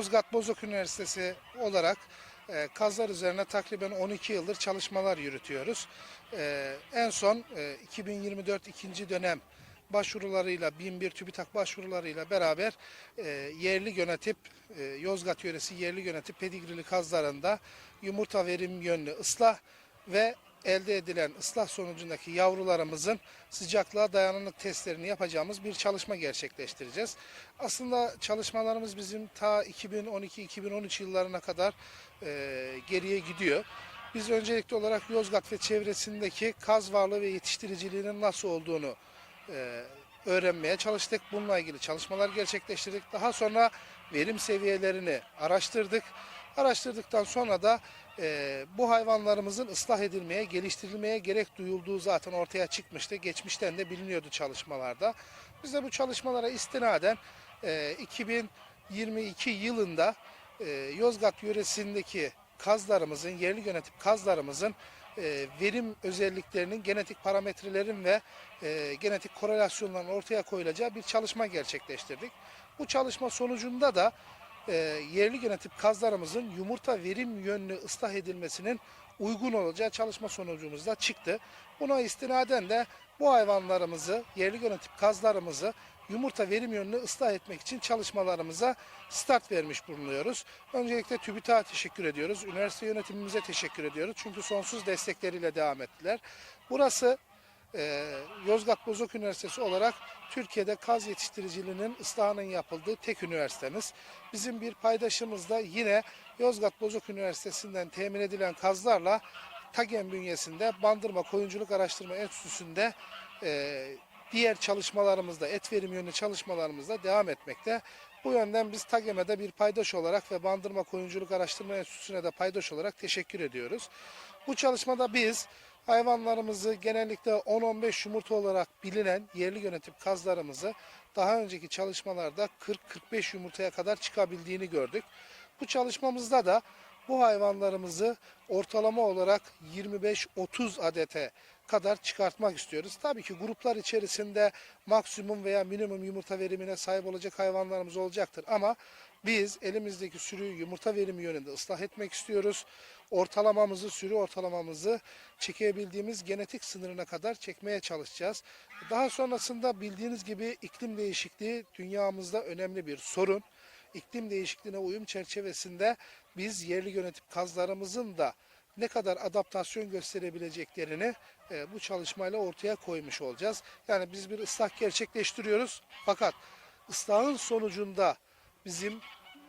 Yozgat Bozok Üniversitesi olarak e, kazlar üzerine takriben 12 yıldır çalışmalar yürütüyoruz. E, en son e, 2024 ikinci dönem başvurularıyla 1001 TÜBİTAK başvurularıyla beraber e, yerli yönetip e, Yozgat yöresi yerli yönetip pedigrili kazlarında yumurta verim yönlü ıslah ve elde edilen ıslah sonucundaki yavrularımızın sıcaklığa dayanıklık testlerini yapacağımız bir çalışma gerçekleştireceğiz. Aslında çalışmalarımız bizim ta 2012-2013 yıllarına kadar e, geriye gidiyor. Biz öncelikli olarak Yozgat ve çevresindeki kaz varlığı ve yetiştiriciliğinin nasıl olduğunu e, öğrenmeye çalıştık. Bununla ilgili çalışmalar gerçekleştirdik. Daha sonra verim seviyelerini araştırdık. Araştırdıktan sonra da e, bu hayvanlarımızın ıslah edilmeye, geliştirilmeye gerek duyulduğu zaten ortaya çıkmıştı. Geçmişten de biliniyordu çalışmalarda. Biz de bu çalışmalara istinaden e, 2022 yılında e, Yozgat yöresindeki kazlarımızın, yerli yönetip kazlarımızın e, verim özelliklerinin, genetik parametrelerin ve e, genetik korelasyonların ortaya koyulacağı bir çalışma gerçekleştirdik. Bu çalışma sonucunda da e, yerli yönetip kazlarımızın yumurta verim yönlü ıslah edilmesinin uygun olacağı çalışma sonucumuzda çıktı. Buna istinaden de bu hayvanlarımızı, yerli yönetip kazlarımızı yumurta verim yönlü ıslah etmek için çalışmalarımıza start vermiş bulunuyoruz. Öncelikle TÜBİTAK'a teşekkür ediyoruz. Üniversite yönetimimize teşekkür ediyoruz. Çünkü sonsuz destekleriyle devam ettiler. Burası e, Yozgat Bozok Üniversitesi olarak Türkiye'de kaz yetiştiriciliğinin ıslahının yapıldığı tek üniversitemiz. Bizim bir paydaşımız da yine Yozgat Bozok Üniversitesi'nden temin edilen kazlarla TAGEM bünyesinde Bandırma Koyunculuk Araştırma Enstitüsü'nde e, diğer çalışmalarımızda, et verim yönlü çalışmalarımızda devam etmekte. Bu yönden biz TAGEM'e de bir paydaş olarak ve Bandırma Koyunculuk Araştırma Enstitüsü'ne de paydaş olarak teşekkür ediyoruz. Bu çalışmada biz hayvanlarımızı genellikle 10-15 yumurta olarak bilinen yerli yönetip kazlarımızı daha önceki çalışmalarda 40-45 yumurtaya kadar çıkabildiğini gördük. Bu çalışmamızda da bu hayvanlarımızı ortalama olarak 25-30 adete kadar çıkartmak istiyoruz. Tabii ki gruplar içerisinde maksimum veya minimum yumurta verimine sahip olacak hayvanlarımız olacaktır ama biz elimizdeki sürüyü yumurta verimi yönünde ıslah etmek istiyoruz. Ortalamamızı, sürü ortalamamızı çekebildiğimiz genetik sınırına kadar çekmeye çalışacağız. Daha sonrasında bildiğiniz gibi iklim değişikliği dünyamızda önemli bir sorun. İklim değişikliğine uyum çerçevesinde biz yerli yönetip kazlarımızın da ne kadar adaptasyon gösterebileceklerini e, bu çalışmayla ortaya koymuş olacağız. Yani biz bir ıslah gerçekleştiriyoruz fakat ıslahın sonucunda bizim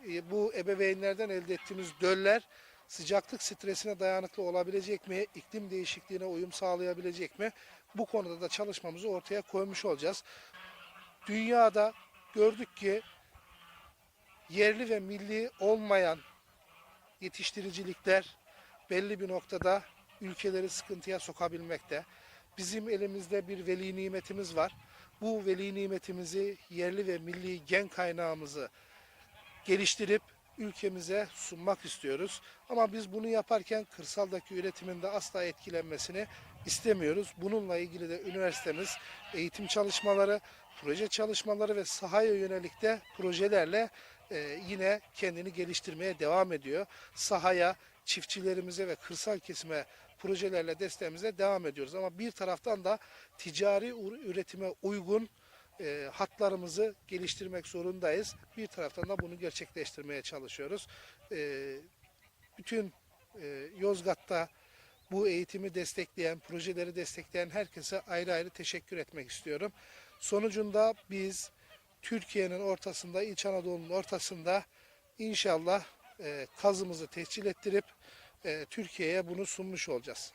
e, bu ebeveynlerden elde ettiğimiz döller sıcaklık stresine dayanıklı olabilecek mi, iklim değişikliğine uyum sağlayabilecek mi? Bu konuda da çalışmamızı ortaya koymuş olacağız. Dünyada gördük ki yerli ve milli olmayan yetiştiricilikler belli bir noktada ülkeleri sıkıntıya sokabilmekte. Bizim elimizde bir veli nimetimiz var. Bu veli nimetimizi, yerli ve milli gen kaynağımızı geliştirip ülkemize sunmak istiyoruz. Ama biz bunu yaparken kırsaldaki üretimin de asla etkilenmesini istemiyoruz. Bununla ilgili de üniversitemiz eğitim çalışmaları, proje çalışmaları ve sahaya yönelik de projelerle e, yine kendini geliştirmeye devam ediyor. Sahaya, çiftçilerimize ve kırsal kesime projelerle desteğimize devam ediyoruz. Ama bir taraftan da ticari ür- üretime uygun e, hatlarımızı geliştirmek zorundayız. Bir taraftan da bunu gerçekleştirmeye çalışıyoruz. E, bütün Yozgat'ta bu eğitimi destekleyen, projeleri destekleyen herkese ayrı ayrı teşekkür etmek istiyorum. Sonucunda biz Türkiye'nin ortasında, İç Anadolu'nun ortasında inşallah e, kazımızı tescil ettirip e, Türkiye'ye bunu sunmuş olacağız.